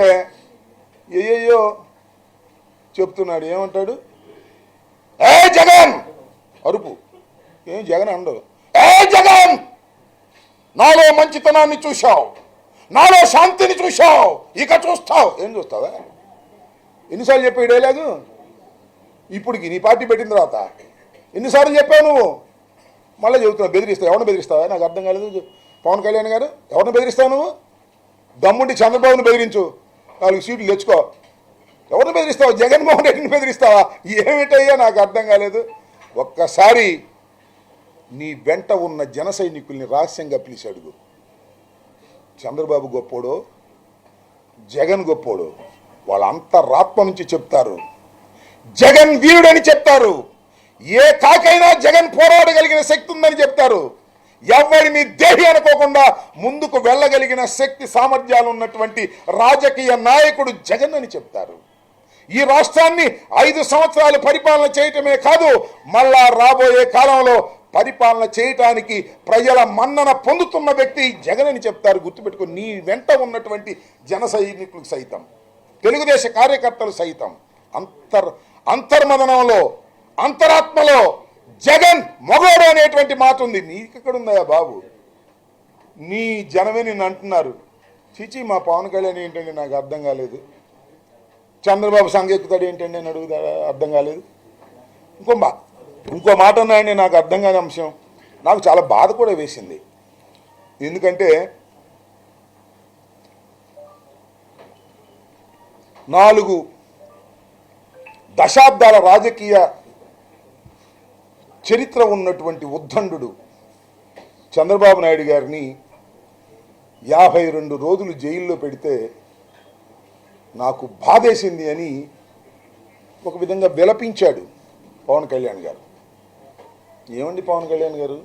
అంటే ఏయ్యో చెప్తున్నాడు. ఏమంటాడు? ఏ జగన్! అరుపు. ఏం జగన్ అండవు ఏ జగన్! నాలో మంచితనాన్ని చూశావు. నాలో శాంతిని చూశావు. ఇక చూస్తావు. ఏం చూస్తావా? ఎన్నిసార్లు చెప్పావు లేదు డైలాగు? నీ పార్టీ పెట్టిన తర్వాత. ఎన్నిసార్లు చెప్పావు నువ్వు? మళ్ళీ చెబుతున్నావు బెదిరిస్తావు. ఎవరిని బెదిరిస్తావా? నాకు అర్థం కాలేదు. పవన్ కళ్యాణ్ గారు ఎవరిని బెదిరిస్తావు నువ్వు? దమ్ముండి చంద్రబాబును బెదిరించు. నాలుగు సీట్లు తెచ్చుకో ఎవరిని బెదిరిస్తావు? జగన్మోహన్ రెడ్డిని బెదిరిస్తావా? ఏమిటయ్యా? నాకు అర్థం కాలేదు. ఒక్కసారి నీ వెంట ఉన్న జన సైనికుల్ని రహస్యంగా పిలిచి అడుగు. చంద్రబాబు గొప్పోడు? జగన్ గొప్పోడు? వాళ్ళ అంతరాత్మ నుంచి చెప్తారు. జగన్ వీరుడని చెప్తారు. ఏ కాకైనా జగన్ పోరాడగలిగిన శక్తి ఉందని చెప్తారు. ఎవరిని దేహి అనుకోకుండా ముందుకు వెళ్ళగలిగిన శక్తి సామర్థ్యాలు ఉన్నటువంటి రాజకీయ నాయకుడు జగన్ అని చెప్తారు. ఈ రాష్ట్రాన్ని ఐదు సంవత్సరాలు పరిపాలన చేయటమే కాదు మళ్ళా రాబోయే కాలంలో పరిపాలన చేయటానికి ప్రజల మన్నన పొందుతున్న వ్యక్తి జగన్ అని చెప్తారు. గుర్తుపెట్టుకుని నీ వెంట ఉన్నటువంటి జన సైనికులకు సైతం తెలుగుదేశ కార్యకర్తలు సైతం అంతర్ అంతర్మదనంలో అంతరాత్మలో జగన్ మొగోడు అనేటువంటి మాట ఉంది. నీకెక్కడుందయ్యా బాబు? నీ జనమే నిన్ను అంటున్నారు. చిచి మా పవన్ కళ్యాణ్ ఏంటండి నాకు అర్థం కాలేదు. చంద్రబాబు సంగెక్కుతాడు ఏంటండి అని అడుగుతాడు అర్థం కాలేదు. ఇంకో మా ఇంకో మాట ఉన్నాయండి నాకు అర్థం కాని అంశం. నాకు చాలా బాధ కూడా వేసింది. ఎందుకంటే నాలుగు దశాబ్దాల రాజకీయ చరిత్ర ఉన్నటువంటి ఉద్దండు చంద్రబాబు నాయుడు గారిని యాభై రెండు రోజులు జైల్లో పెడితే నాకు బాధేసింది అని ఒక విధంగా విలపించాడు పవన్ కళ్యాణ్ గారు. ఏమండి పవన్ కళ్యాణ్ గారు?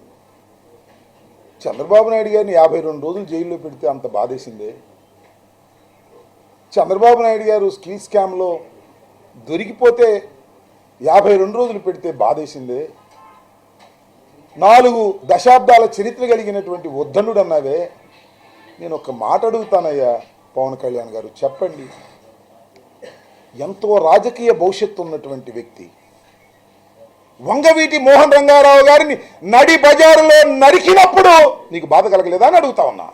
చంద్రబాబు నాయుడు గారిని యాభై రెండు రోజులు జైల్లో పెడితే అంత బాధేసిందే. చంద్రబాబు నాయుడు గారు స్కిల్ స్కామ్లో దొరికిపోతే యాభై రెండు రోజులు పెడితే బాధేసిందే. నాలుగు దశాబ్దాల చరిత్ర కలిగినటువంటి ఉద్ధనుడు అన్నావే నేను ఒక మాట అడుగుతానయ్యా పవన్ కళ్యాణ్ గారు చెప్పండి. ఎంతో రాజకీయ భవిష్యత్తు ఉన్నటువంటి వ్యక్తి. వంగవీటి మోహన్ రంగారావు గారిని నడి బజారులో నరికినప్పుడు నీకు బాధ కలగలేదా అని అడుగుతా ఉన్నా.